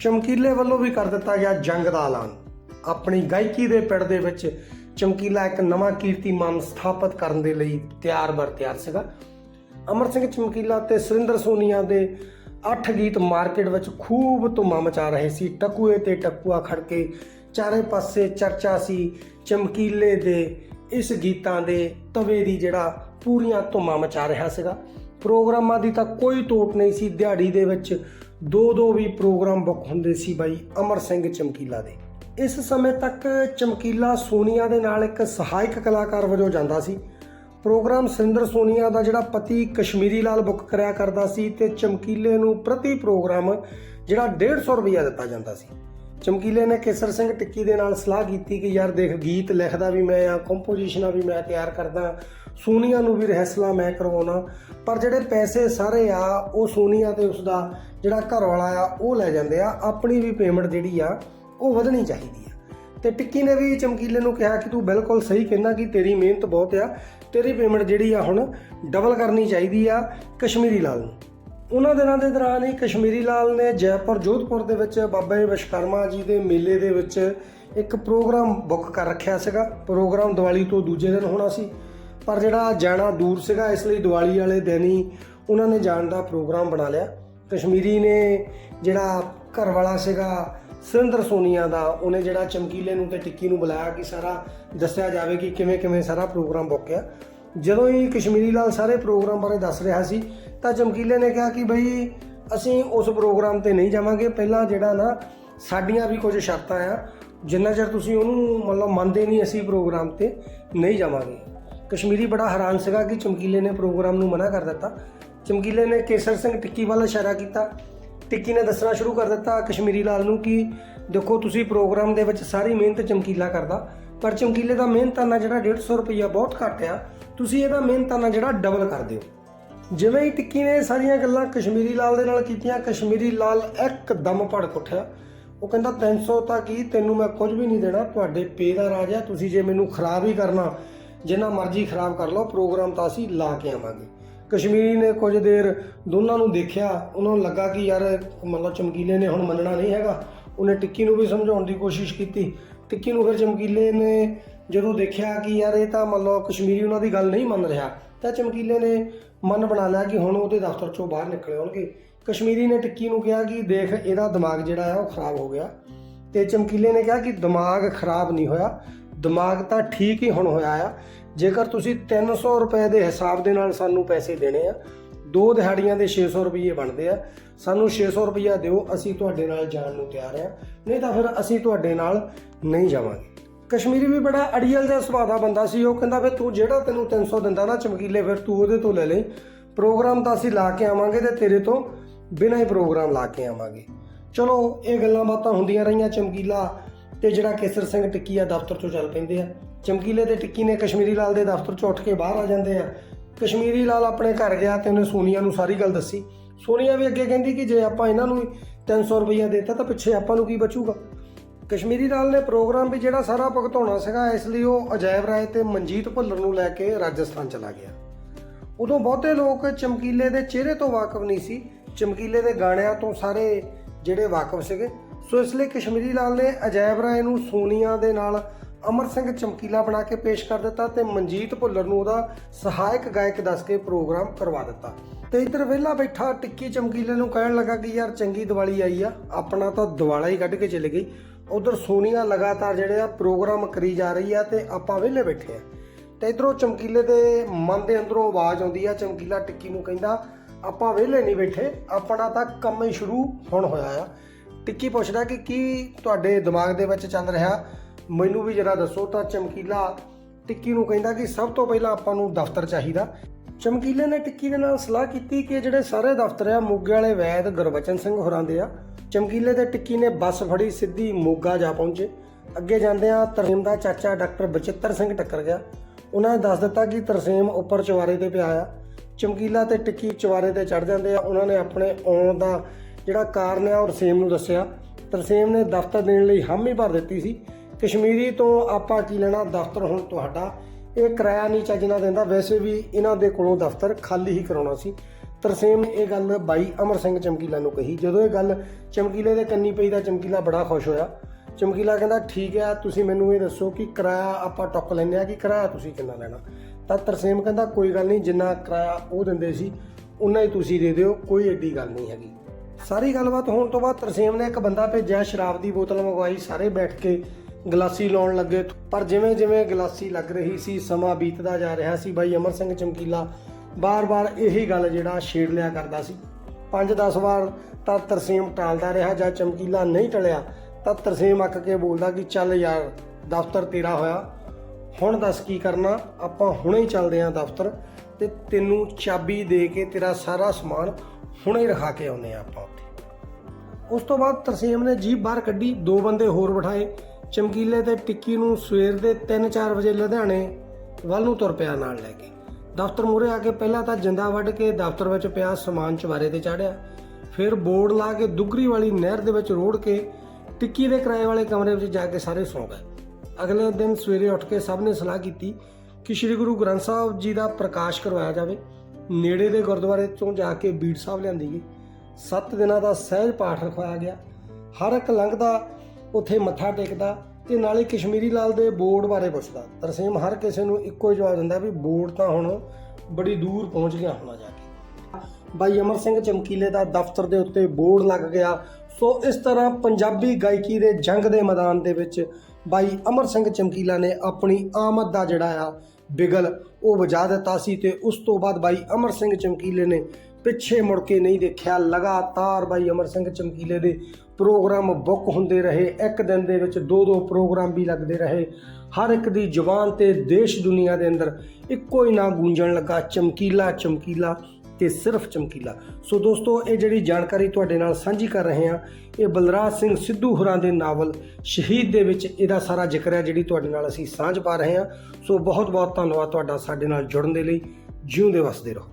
ਚਮਕੀਲੇ ਵੱਲੋਂ ਵੀ ਕਰ ਦਿੱਤਾ ਗਿਆ ਜੰਗ ਦਾ ਐਲਾਨ। ਆਪਣੀ ਗਾਇਕੀ ਦੇ ਪਿੜ ਦੇ ਵਿੱਚ ਚਮਕੀਲਾ ਇੱਕ ਨਵਾਂ ਕੀਰਤੀਮਾਨ ਸਥਾਪਿਤ ਕਰਨ ਦੇ ਲਈ ਤਿਆਰ ਬਰ ਤਿਆਰ ਸੀਗਾ। ਅਮਰ ਸਿੰਘ ਚਮਕੀਲਾ ਤੇ ਸੁਰਿੰਦਰ ਸੋਨੀਆ ਦੇ 8 ਗੀਤ ਮਾਰਕੀਟ ਵਿੱਚ ਖੂਬ ਧੁੰਮਾਂ ਮਚਾ ਰਹੇ ਸੀ। ਟਕੂਏ ਤੇ ਟਕੂਆ ਖੜ ਕੇ ਚਾਰੇ ਪਾਸੇ ਚਰਚਾ ਸੀ। ਚਮਕੀਲੇ ਦੇ ਇਸ ਗੀਤਾਂ ਦੇ ਤਵੇ ਦੀ ਜਿਹੜਾ ਪੂਰੀਆਂ ਧੁੰਮਾਂ ਮਚਾ ਰਿਹਾ ਸੀਗਾ। ਪ੍ਰੋਗਰਾਮਾਂ ਦੀ ਤਾਂ ਕੋਈ ਟੋਟ ਨਹੀਂ ਸੀ। ਦਿਹਾੜੀ ਦੇ ਵਿੱਚ ਦੋ ਦੋ ਵੀ ਪ੍ਰੋਗਰਾਮ ਬੁੱਕ ਹੁੰਦੇ ਸੀ ਬਾਈ ਅਮਰ ਸਿੰਘ ਚਮਕੀਲਾ ਦੇ। ਇਸ ਸਮੇਂ ਤੱਕ ਚਮਕੀਲਾ ਸੋਨੀਆ ਦੇ ਨਾਲ ਇੱਕ ਸਹਾਇਕ ਕਲਾਕਾਰ ਵਜੋਂ ਜਾਂਦਾ ਸੀ। ਪ੍ਰੋਗਰਾਮ ਸਿੰਦਰ ਸੋਨੀਆ ਦਾ ਜਿਹੜਾ ਪਤੀ ਕਸ਼ਮੀਰੀ ਲਾਲ ਬੁੱਕ ਕਰਿਆ ਕਰਦਾ ਸੀ ਤੇ ਚਮਕੀਲੇ ਨੂੰ ਪ੍ਰਤੀ ਪ੍ਰੋਗਰਾਮ ਜਿਹੜਾ 150 ਰੁਪਇਆ ਦਿੱਤਾ ਜਾਂਦਾ ਸੀ। ਚਮਕੀਲੇ ਨੇ ਕੇਸਰ ਸਿੰਘ ਟਿੱਕੀ ਦੇ ਨਾਲ ਸਲਾਹ ਕੀਤੀ ਕਿ ਯਾਰ ਦੇਖ ਗੀਤ ਲਿਖਦਾ ਵੀ ਮੈਂ ਆ ਕੰਪੋਜੀਸ਼ਨਾਂ ਵੀ ਮੈਂ ਤਿਆਰ ਕਰਦਾ। ਸੋਨੀਆ ਨੂੰ ਵੀ ਰਿਹਰਸਲਾਂ ਮੈਂ ਕਰਵਾਉਣਾ। ਪਰ ਜਿਹੜੇ ਪੈਸੇ ਸਾਰੇ ਆ, ਉਹ ਸੋਨੀਆ ਤੇ ਉਸ ਦਾ ਜਿਹੜਾ ਘਰ ਵਾਲਾ ਆ, ਉਹ ਲੈ ਜਾਂਦੇ ਆ। ਆਪਣੀ ਵੀ ਪੇਮੈਂਟ ਜਿਹੜੀ ਆ, ਉਹ ਵਧਣੀ ਚਾਹੀਦੀ ਆ। ਤੇ ਟਿੱਕੀ ਨੇ ਵੀ ਚਮਕੀਲੇ ਨੂੰ ਕਿਹਾ ਕਿ ਤੂੰ ਬਿਲਕੁਲ ਸਹੀ ਕਹਿੰਦਾ ਕਿ ਤੇਰੀ ਮਿਹਨਤ ਬਹੁਤ ਆ। ਤੇਰੀ ਪੇਮੈਂਟ ਜਿਹੜੀ ਆ ਹੁਣ ਡਬਲ ਕਰਨੀ ਚਾਹੀਦੀ ਆ ਕਸ਼ਮੀਰੀ ਲਾਲ ਨੂੰ। ਉਹਨਾਂ ਦਿਨਾਂ ਦੇ ਦੌਰਾਨ ਹੀ ਕਸ਼ਮੀਰੀ ਲਾਲ ਨੇ ਜੈਪੁਰ ਜੋਧਪੁਰ ਦੇ ਵਿੱਚ ਬਾਬਾ ਜੀ ਵਿਸ਼ਕਰਮਾ ਜੀ ਦੇ ਮੇਲੇ ਦੇ ਵਿੱਚ ਇੱਕ ਪ੍ਰੋਗਰਾਮ ਬੁੱਕ ਕਰ ਰੱਖਿਆ ਸੀਗਾ। ਪ੍ਰੋਗਰਾਮ ਦੀਵਾਲੀ ਤੋਂ ਦੂਜੇ ਦਿਨ ਹੋਣਾ ਸੀ। ਪਰ ਜਿਹੜਾ ਜਾਣਾ ਦੂਰ ਸੀਗਾ, ਇਸ ਲਈ ਦੀਵਾਲੀ ਵਾਲੇ ਦਿਨ ਹੀ ਉਹਨਾਂ ਨੇ ਜਾਣ ਦਾ ਪ੍ਰੋਗਰਾਮ ਬਣਾ ਲਿਆ। ਕਸ਼ਮੀਰੀ ਨੇ ਜਿਹੜਾ ਘਰ ਵਾਲਾ ਸੀਗਾ, ਸੁਰਿੰਦਰ ਸੋਨੀਆ ਦਾ, ਉਹਨੇ ਜਿਹੜਾ ਚਮਕੀਲੇ ਨੂੰ ਤੇ ਟਿੱਕੀ ਨੂੰ ਬੁਲਾਇਆ ਕਿ ਸਾਰਾ ਦੱਸਿਆ ਜਾਵੇ ਕਿ ਕਿਵੇਂ ਕਿਵੇਂ ਸਾਰਾ ਪ੍ਰੋਗਰਾਮ ਬੁੱਕਿਆ ਜਦੋਂ ਹੀ ਕਸ਼ਮੀਰੀ ਲਾਲ ਸਾਰੇ ਪ੍ਰੋਗਰਾਮ ਬਾਰੇ ਦੱਸ ਰਿਹਾ ਸੀ, ਤਾਂ ਚਮਕੀਲੇ ਨੇ ਕਿਹਾ ਕਿ ਬਈ, ਅਸੀਂ ਉਸ ਪ੍ਰੋਗਰਾਮ ਤੇ ਨਹੀਂ ਜਾਵਾਂਗੇ। ਪਹਿਲਾਂ ਜਿਹੜਾ ਨਾ, ਸਾਡੀਆਂ ਵੀ ਕੁਝ ਸ਼ਰਤਾਂ ਆ। ਜਿੰਨਾ ਚਿਰ ਤੁਸੀਂ ਉਹਨੂੰ ਮਤਲਬ ਮੰਨਦੇ ਨਹੀਂ ਅਸੀਂ ਪ੍ਰੋਗਰਾਮ ਤੇ ਨਹੀਂ ਜਾਵਾਂਗੇ। ਕਸ਼ਮੀਰੀ ਬੜਾ ਹੈਰਾਨ ਸੀਗਾ ਕਿ ਚਮਕੀਲੇ ਨੇ ਪ੍ਰੋਗਰਾਮ ਨੂੰ ਮਨਾ ਕਰ ਦਿੱਤਾ। ਚਮਕੀਲੇ ਨੇ ਕੇਸਰ ਸਿੰਘ ਟਿੱਕੀ ਵੱਲ ਇਸ਼ਾਰਾ ਕੀਤਾ। ਟਿੱਕੀ ਨੇ ਦੱਸਣਾ ਸ਼ੁਰੂ ਕਰ ਦਿੱਤਾ ਕਸ਼ਮੀਰੀ ਲਾਲ ਨੂੰ ਕਿ ਦੇਖੋ, ਤੁਸੀਂ ਪ੍ਰੋਗਰਾਮ ਦੇ ਵਿੱਚ ਸਾਰੀ ਮਿਹਨਤ ਚਮਕੀਲਾ ਕਰਦਾ, ਪਰ ਚਮਕੀਲੇ ਦਾ ਮਿਹਨਤਾਨਾ ਜਿਹੜਾ 150 ਰੁਪਈਆ ਬਹੁਤ ਘੱਟ ਆ, ਤੁਸੀਂ ਇਹਦਾ ਮਿਹਨਤਾਨਾ ਜਿਹੜਾ ਡਬਲ ਕਰ ਦਿਓ। ਜਿਵੇਂ ਹੀ ਟਿੱਕੀ ਨੇ ਸਾਰੀਆਂ ਗੱਲਾਂ ਕਸ਼ਮੀਰੀ ਲਾਲ ਦੇ ਨਾਲ ਕੀਤੀਆਂ, ਕਸ਼ਮੀਰੀ ਲਾਲ ਇੱਕਦਮ ਭੜਕ ਉੱਠਿਆ। ਉਹ ਕਹਿੰਦਾ 300 ਤਾਂ ਕੀ? ਤੈਨੂੰ ਮੈਂ ਕੁਝ ਵੀ ਨਹੀਂ ਦੇਣਾ, ਤੁਹਾਡੇ ਪੇ ਦਾ ਰਾਜ ਆ, ਤੁਸੀਂ ਜੇ ਮੈਨੂੰ ਖਰਾਬ ਹੀ ਕਰਨਾ ਜਿੰਨਾ ਮਰਜ਼ੀ ਖਰਾਬ ਕਰ ਲਓ, ਪ੍ਰੋਗਰਾਮ ਤਾਂ ਅਸੀਂ ਲਾ ਕੇ ਆਵਾਂਗੇ। ਕਸ਼ਮੀਰੀ ਨੇ ਕੁਝ ਦੇਰ ਦੋਨਾਂ ਨੂੰ ਦੇਖਿਆ, ਉਹਨਾਂ ਨੂੰ ਲੱਗਾ ਕਿ ਯਾਰ ਮਤਲਬ ਚਮਕੀਲੇ ਨੇ ਹੁਣ ਮੰਨਣਾ ਨਹੀਂ ਹੈਗਾ। ਉਹਨੇ ਟਿੱਕੀ ਨੂੰ ਵੀ ਸਮਝਾਉਣ ਦੀ ਕੋਸ਼ਿਸ਼ ਕੀਤੀ। ਟਿੱਕੀ ਨੂੰ ਫਿਰ ਚਮਕੀਲੇ ਨੇ ਜਦੋਂ ਦੇਖਿਆ ਕਿ ਯਾਰ ਇਹ ਤਾਂ ਮਤਲਬ ਕਸ਼ਮੀਰੀ ਉਹਨਾਂ ਦੀ ਗੱਲ ਨਹੀਂ ਮੰਨ ਰਿਹਾ, ਤਾਂ ਚਮਕੀਲੇ ਨੇ ਮਨ ਬਣਾ ਲਿਆ ਕਿ ਹੁਣ ਉਹਦੇ ਦਫ਼ਤਰ ਚੋਂ ਬਾਹਰ ਨਿਕਲੇ ਹੋਣਗੇ। ਕਸ਼ਮੀਰੀ ਨੇ ਟਿੱਕੀ ਨੂੰ ਕਿਹਾ ਕਿ ਦੇਖ, ਇਹਦਾ ਦਿਮਾਗ ਜਿਹੜਾ ਆ ਉਹ ਖਰਾਬ ਹੋ ਗਿਆ। ਤੇ ਚਮਕੀਲੇ ਨੇ ਕਿਹਾ ਕਿ ਦਿਮਾਗ ਖਰਾਬ ਨਹੀਂ ਹੋਇਆ। ਦਿਮਾਗ ਤਾਂ ਠੀਕ ਹੀ ਹੁਣ ਹੋਇਆ ਆ। ਜੇਕਰ ਤੁਸੀਂ 300 ਰੁਪਏ ਦੇ ਹਿਸਾਬ ਦੇ ਨਾਲ ਸਾਨੂੰ ਪੈਸੇ ਦੇਣੇ ਆ, ਦੋ ਦਿਹਾੜੀਆਂ ਦੇ 600 ਰੁਪਏ ਬਣਦੇ ਆ, ਸਾਨੂੰ 600 ਰੁਪਇਆ ਦਿਓ, ਅਸੀਂ ਤੁਹਾਡੇ ਨਾਲ ਜਾਣ ਨੂੰ ਤਿਆਰ ਆ। ਨਹੀਂ ਤਾਂ ਫਿਰ ਅਸੀਂ ਤੁਹਾਡੇ ਨਾਲ ਨਹੀਂ ਜਾਵਾਂਗੇ। ਕਸ਼ਮੀਰੀ ਵੀ ਬੜਾ ਅੜੀਅਲ ਜਿਹਾ ਸੁਭਾਅ ਦਾ ਬੰਦਾ ਸੀ, ਉਹ ਕਹਿੰਦਾ ਵੀ ਤੂੰ ਜਿਹੜਾ ਤੈਨੂੰ 300 ਦਿੰਦਾ ਨਾ ਚਮਕੀਲੇ, ਫਿਰ ਤੂੰ ਉਹਦੇ ਤੋਂ ਲੈ ਲੈ। ਪ੍ਰੋਗਰਾਮ ਤਾਂ ਅਸੀਂ ਲਾ ਕੇ ਆਵਾਂਗੇ ਤੇ ਤੇਰੇ ਤੋਂ ਬਿਨਾਂ ਹੀ ਪ੍ਰੋਗਰਾਮ ਲਾ ਕੇ ਆਵਾਂਗੇ। ਚਲੋ, ਇਹ ਗੱਲਾਂ ਬਾਤਾਂ ਹੁੰਦੀਆਂ ਰਹੀਆਂ ਚਮਕੀਲਾ। ਤੇ ਜਿਹੜਾ ਕੇਸਰ ਸਿੰਘ ਟਿੱਕੀ ਆ ਦਫ਼ਤਰ ਚੋਂ ਚੱਲ ਪੈਂਦੇ ਆ। ਚਮਕੀਲੇ ਤੇ ਟਿੱਕੀ ਨੇ ਕਸ਼ਮੀਰੀ ਲਾਲ ਦੇ ਦਫ਼ਤਰ ਚੋਂ ਉੱਠ ਕੇ ਬਾਹਰ ਆ ਜਾਂਦੇ ਆ। ਕਸ਼ਮੀਰੀ ਲਾਲ ਆਪਣੇ ਘਰ ਗਿਆ ਤੇ ਉਹਨੇ ਸੋਨੀਆ ਨੂੰ ਸਾਰੀ ਗੱਲ ਦੱਸੀ। ਸੋਨੀਆ ਵੀ ਅੱਗੇ ਕਹਿੰਦੀ ਕਿ ਜੇ ਆਪਾਂ ਇਹਨਾਂ ਨੂੰ 300 ਰੁਪਈਆ ਦੇਤਾ ਤਾਂ ਪਿੱਛੇ ਆਪਾਂ ਨੂੰ ਕੀ ਬਚੂਗਾ? ਕਸ਼ਮੀਰੀ ਲਾਲ ਨੇ ਪ੍ਰੋਗਰਾਮ ਵੀ ਜਿਹੜਾ ਸਾਰਾ ਭੁਗਤਾਉਣਾ ਸੀਗਾ, ਇਸ ਲਈ ਉਹ ਅਜਾਇਬ ਰਾਏ ਤੇ ਮਨਜੀਤ ਭੁੱਲਰ ਨੂੰ ਲੈ ਕੇ ਰਾਜਸਥਾਨ ਚਲਾ ਗਿਆ। ਉਦੋਂ ਬਹੁਤੇ ਲੋਕ ਚਮਕੀਲੇ ਦੇ ਚਿਹਰੇ ਤੋਂ ਵਾਕਿਫ ਨਹੀਂ ਸੀ। ਚਮਕੀਲੇ ਦੇ ਗਾਣਿਆਂ ਤੋਂ ਸਾਰੇ ਜਿਹੜੇ ਵਾਕਿਫ ਸੀਗੇ ਸੋ ਇਸ ਲਈ ਕਸ਼ਮੀਰੀ ਲਾਲ ਨੇ ਅਜੈਬ ਰਾਏ ਨੂੰ ਸੋਨੀਆ ਦੇ ਨਾਲ ਅਮਰ ਸਿੰਘ ਚਮਕੀਲਾ ਬਣਾ ਕੇ ਪੇਸ਼ ਕਰ ਦਿੱਤਾ ਤੇ ਮਨਜੀਤ ਭੁੱਲਰ ਨੂੰ ਉਹਦਾ ਸਹਾਇਕ ਗਾਇਕ ਦੱਸ ਕੇ ਪ੍ਰੋਗਰਾਮ ਕਰਵਾ ਦਿੱਤਾ। ਤੇ ਇੱਧਰ ਵਿਹਲਾ ਬੈਠਾ ਟਿੱਕੀ ਚਮਕੀਲੇ ਨੂੰ ਕਹਿਣ ਲੱਗਾ ਕਿ ਯਾਰ ਚੰਗੀ ਦੀਵਾਲੀ ਆਈ ਆ, ਆਪਣਾ ਤਾਂ ਦਿਵਾਲਾ ਹੀ ਕੱਢ ਕੇ ਚਲੇ ਗਈ। ਉਧਰ ਸੋਨੀਆ ਲਗਾਤਾਰ ਜਿਹੜੇ ਆ ਪ੍ਰੋਗਰਾਮ ਕਰੀ ਜਾ ਰਹੀ ਆ ਤੇ ਆਪਾਂ ਵਿਹਲੇ ਬੈਠੇ ਆ। ਤੇ ਇਧਰੋਂ ਚਮਕੀਲੇ ਦੇ ਮਨ ਦੇ ਅੰਦਰੋਂ ਆਵਾਜ਼ ਆਉਂਦੀ ਆ, ਚਮਕੀਲਾ ਟਿੱਕੀ ਨੂੰ ਕਹਿੰਦਾ, ਆਪਾਂ ਵਿਹਲੇ ਨਹੀਂ ਬੈਠੇ, ਆਪਣਾ ਤਾਂ ਕੰਮ ਹੀ ਸ਼ੁਰੂ ਹੁਣ ਹੋਇਆ ਆ। ਟਿੱਕੀ ਪੁੱਛਦਾ ਕਿ ਕੀ ਤੁਹਾਡੇ ਦਿਮਾਗ ਦੇ ਵਿੱਚ ਚੱਲ ਰਿਹਾ? ਮੈਨੂੰ ਵੀ ਜਰਾ ਦੱਸੋ ਤਾਂ ਚਮਕੀਲਾ ਟਿੱਕੀ ਨੂੰ ਕਹਿੰਦਾ ਕਿ ਸਭ ਤੋਂ ਪਹਿਲਾਂ ਆਪਾਂ ਨੂੰ ਦਫ਼ਤਰ ਚਾਹੀਦਾ। ਚਮਕੀਲੇ ਨੇ ਟਿੱਕੀ ਦੇ ਨਾਲ ਸਲਾਹ ਕੀਤੀ ਕਿ ਜਿਹੜੇ ਸਾਰੇ ਦਫ਼ਤਰ ਆ, ਮੋਗੇ ਵਾਲੇ ਵੈਦ ਗੁਰਬਚਨ ਸਿੰਘ ਹੋਰਾਂ ਦੇ ਆ। ਚਮਕੀਲੇ ਤੇ ਟਿੱਕੀ ਨੇ ਬੱਸ ਫੜੀ, ਸਿੱਧੀ ਮੋਗਾ ਜਾ ਪਹੁੰਚੇ। ਅੱਗੇ ਜਾਂਦੇ ਆ ਤਰਸੇਮ ਦਾ ਚਾਚਾ ਡਾਕਟਰ ਬਚਿੱਤਰ ਸਿੰਘ ਟੱਕਰ ਗਿਆ। ਉਹਨਾਂ ਨੇ ਦੱਸ ਦਿੱਤਾ ਕਿ ਤਰਸੇਮ ਉੱਪਰ ਚਵਾਰੇ ਤੇ ਪਿਆ ਆ। ਚਮਕੀਲਾ ਤੇ ਟਿੱਕੀ ਚਵਾਰੇ ਤੇ ਚੜ ਜਾਂਦੇ ਆ। ਉਹਨਾਂ ਨੇ ਆਪਣੇ ਆਉਣ ਦਾ ਜਿਹੜਾ ਕਾਰਨ ਆ ਉਹ ਤਰਸੇਮ ਨੂੰ ਦੱਸਿਆ। ਤਰਸੇਮ ਨੇ ਦਫ਼ਤਰ ਦੇਣ ਲਈ ਹਾਮੀ ਭਰ ਦਿੱਤੀ ਸੀ। ਕਸ਼ਮੀਰੀ ਤੋਂ ਆਪਾਂ ਕੀ ਲੈਣਾ ਦਫ਼ਤਰ ਹੁਣ ਤੁਹਾਡਾ? ਇਹ ਕਿਰਾਇਆ ਨਹੀਂ ਚੱਜ ਨਾਲ ਦਿੰਦਾ। ਵੈਸੇ ਵੀ ਇਹਨਾਂ ਦੇ ਕੋਲੋਂ ਦਫ਼ਤਰ ਖਾਲੀ ਹੀ ਕਰਾਉਣਾ ਸੀ। ਤਰਸੇਮ ਨੇ ਇਹ ਗੱਲ ਬਾਈ ਅਮਰ ਸਿੰਘ ਚਮਕੀਲਾ ਨੂੰ ਕਹੀ। ਜਦੋਂ ਇਹ ਗੱਲ ਚਮਕੀਲੇ ਦੇ ਕੰਨੀ ਪਈ ਤਾਂ ਚਮਕੀਲਾ ਬੜਾ ਖੁਸ਼ ਹੋਇਆ। ਚਮਕੀਲਾ ਕਹਿੰਦਾ, ਠੀਕ ਹੈ, ਤੁਸੀਂ ਮੈਨੂੰ ਇਹ ਦੱਸੋ ਕਿ ਕਿਰਾਇਆ ਆਪਾਂ ਟੁੱਕ ਲੈਂਦੇ ਆ ਕਿ ਕਿਰਾਇਆ ਤੁਸੀਂ ਕਿੰਨਾ ਲੈਣਾ? ਤਾਂ ਤਰਸੇਮ ਕਹਿੰਦਾ, ਕੋਈ ਗੱਲ ਨਹੀਂ, ਜਿੰਨਾ ਕਿਰਾਇਆ ਉਹ ਦਿੰਦੇ ਸੀ, ਉਨਾ ਹੀ ਤੁਸੀਂ ਦੇ ਦਿਓ, ਕੋਈ ਐਡੀ ਗੱਲ ਨਹੀਂ ਹੈਗੀ। ਸਾਰੀ ਗੱਲਬਾਤ ਹੋਣ ਤੋਂ ਬਾਅਦ ਤਰਸੇਮ ਨੇ ਇੱਕ ਬੰਦਾ ਭੇਜਿਆ, ਸ਼ਰਾਬ ਦੀ ਬੋਤਲ ਮੰਗਵਾਈ, ਸਾਰੇ ਬੈਠ ਕੇ ਗਲਾਸੀ ਲਾਉਣ ਲੱਗੇ। ਪਰ ਜਿਵੇਂ ਜਿਵੇਂ ਗਲਾਸੀ ਲੱਗ ਰਹੀ ਸੀ, ਸਮਾਂ ਬੀਤਦਾ ਜਾ ਰਿਹਾ ਸੀ। ਬਾਈ ਅਮਰ ਸਿੰਘ ਚਮਕੀਲਾ ਬਾਰ-ਬਾਰ ਇਹੀ ਗੱਲ ਜਿਹੜਾ ਛੇੜ ਲਿਆ ਕਰਦਾ ਸੀ। 5-10 ਵਾਰ ਤਾਂ ਤਰਸੇਮ ਟਾਲਦਾ ਰਿਹਾ, ਜਾਂ ਚਮਕੀਲਾ ਨਹੀਂ ਟਲਿਆ, ਤਾਂ ਤਰਸੇਮ ਅੱਕ ਕੇ ਬੋਲਦਾ ਕਿ ਚੱਲ ਯਾਰ, ਦਫ਼ਤਰ ਤੇਰਾ ਹੋਇਆ। ਹੁਣ ਦੱਸ ਕੀ ਕਰਨਾ, ਆਪਾਂ ਹੁਣੇ ਹੀ ਚੱਲਦੇ ਆਂ ਦਫ਼ਤਰ ਤੇ ਤੈਨੂੰ ਚਾਬੀ ਦੇ ਕੇ ਤੇਰਾ ਸਾਰਾ ਸਮਾਨ ਹੁਣੇ ਰਖਾ ਕੇ ਆਉਨੇ ਆ ਆਪਾਂ ਉੱਥੇ। ਉਸ ਤੋਂ ਬਾਅਦ ਤਰਸੀਮ ਨੇ ਜੀਪ ਬਾਹਰ ਕੱਢੀ, ਦੋ ਬੰਦੇ ਹੋਰ ਬਿਠਾਏ। ਚਮਕੀਲੇ ਤੇ ਟਿੱਕੀ ਨੂੰ ਸਵੇਰ ਦੇ 3-4 ਵਜੇ ਲੁਧਿਆਣੇ ਵੱਲ ਨੂੰ ਤੁਰ ਪਿਆ ਨਾਲ ਲੈ ਕੇ। ਦਫ਼ਤਰ ਮੂਹਰੇ ਆ ਕੇ ਪਹਿਲਾਂ ਤਾਂ ਜਿੰਦਾ ਵੱਢ ਕੇ ਦਫ਼ਤਰ ਵਿੱਚ ਪਿਆ ਸਮਾਨ ਚਵਾਰੇ ਤੇ ਚਾੜਿਆ। ਫਿਰ ਬੋਰਡ ਲਾ ਕੇ ਦੁਗਰੀ ਵਾਲੀ ਨਹਿਰ ਦੇ ਵਿੱਚ ਰੋੜ ਕੇ ਟਿੱਕੀ ਦੇ ਕਿਰਾਏ ਵਾਲੇ ਕਮਰੇ ਵਿੱਚ ਜਾ ਕੇ ਸਾਰੇ ਸੌਂ ਗਏ। ਅਗਲੇ ਦਿਨ ਸਵੇਰੇ ਉੱਠ ਕੇ ਸਭ ਨੇ ਸਲਾਹ ਕੀਤੀ ਕਿ ਸ੍ਰੀ ਗੁਰੂ ਗ੍ਰੰਥ ਸਾਹਿਬ ਜੀ ਦਾ ਪ੍ਰਕਾਸ਼ ਕਰਵਾਇਆ ਜਾਵੇ। ਨੇੜੇ ਦੇ ਗੁਰਦੁਆਰੇ ਤੋਂ ਜਾ ਕੇ ਬੀੜ ਸਾਹਿਬ ਲਿਆਂਦੀ ਗਈ। ਸੱਤ ਦਿਨਾਂ ਦਾ ਸਹਿਜ ਪਾਠ ਰਖਵਾਇਆ ਗਿਆ। ਹਰ ਇੱਕ ਲੰਘਦਾ, ਉੱਥੇ ਮੱਥਾ ਟੇਕਦਾ ਤੇ ਨਾਲੇ ਕਸ਼ਮੀਰੀ ਲਾਲ ਦੇ ਬੋਰਡ ਬਾਰੇ ਪੁੱਛਦਾ। ਤਰਸੇਮ ਹਰ ਕਿਸੇ ਨੂੰ ਇੱਕੋ ਹੀ ਜਵਾਬ ਦਿੰਦਾ ਵੀ ਬੋਰਡ ਤਾਂ ਹੁਣ ਬੜੀ ਦੂਰ ਪਹੁੰਚ ਗਿਆ ਹੋਣਾ ਜਾ ਕੇ। ਬਾਈ ਅਮਰ ਸਿੰਘ ਚਮਕੀਲੇ ਦਾ ਦਫ਼ਤਰ ਦੇ ਉੱਤੇ ਬੋਰਡ ਲੱਗ ਗਿਆ। ਸੋ ਇਸ ਤਰ੍ਹਾਂ ਪੰਜਾਬੀ ਗਾਇਕੀ ਦੇ ਜੰਗ ਦੇ ਮੈਦਾਨ ਦੇ ਵਿੱਚ ਬਾਈ ਅਮਰ ਸਿੰਘ ਚਮਕੀਲਾ ਨੇ ਆਪਣੀ ਆਮਦ ਦਾ ਜਿਹੜਾ ਆ ਬਿਗਲ। ਉਹ ਵਜਾ ਦਿੱਤਾ ਸੀ ਤੇ ਉਸ ਤੋਂ ਬਾਅਦ ਬਾਈ ਅਮਰ ਸਿੰਘ ਚਮਕੀਲੇ ਨੇ ਪਿੱਛੇ ਮੁੜ ਕੇ ਨਹੀਂ ਦੇਖਿਆ। ਲਗਾਤਾਰ ਬਾਈ ਅਮਰ ਸਿੰਘ ਚਮਕੀਲੇ ਦੇ ਪ੍ਰੋਗਰਾਮ ਬੁੱਕ ਹੁੰਦੇ ਰਹੇ। ਇੱਕ ਦਿਨ ਦੇ ਵਿੱਚ ਦੋ ਦੋ ਪ੍ਰੋਗਰਾਮ ਵੀ ਲੱਗਦੇ ਰਹੇ। ਹਰ ਇੱਕ ਦੀ ਜ਼ੁਬਾਨ ਤੇ ਦੇਸ਼ ਦੁਨੀਆ ਦੇ ਅੰਦਰ ਇੱਕੋ ਹੀ ਨਾਂ ਗੂੰਜਣ ਲੱਗਾ। ਚਮਕੀਲਾ ਚਮਕੀਲਾ। ਤੇ ਸਿਰਫ ਚਮਕੀਲਾ। ਸੋ ਦੋਸਤੋ, ਇਹ ਜਿਹੜੀ ਜਾਣਕਾਰੀ ਤੁਹਾਡੇ ਨਾਲ ਸਾਂਝੀ ਕਰ ਰਹੇ ਹਾਂ, ਇਹ ਬਲਰਾਜ ਸਿੰਘ ਸਿੱਧੂ ਹੁਰਾਂ ਦੇ ਨਾਵਲ ਸ਼ਹੀਦ ਦੇ ਵਿੱਚ ਇਹਦਾ ਸਾਰਾ ਜ਼ਿਕਰ ਹੈ, ਜਿਹੜੀ ਤੁਹਾਡੇ ਨਾਲ ਅਸੀਂ ਸਾਂਝ ਪਾ ਰਹੇ ਹਾਂ। ਸੋ ਬਹੁਤ ਬਹੁਤ ਧੰਨਵਾਦ ਤੁਹਾਡਾ ਸਾਡੇ ਨਾਲ ਜੁੜਨ ਦੇ ਲਈ। ਜਿਉਂਦੇ ਵਸਦੇ ਰਹੋ।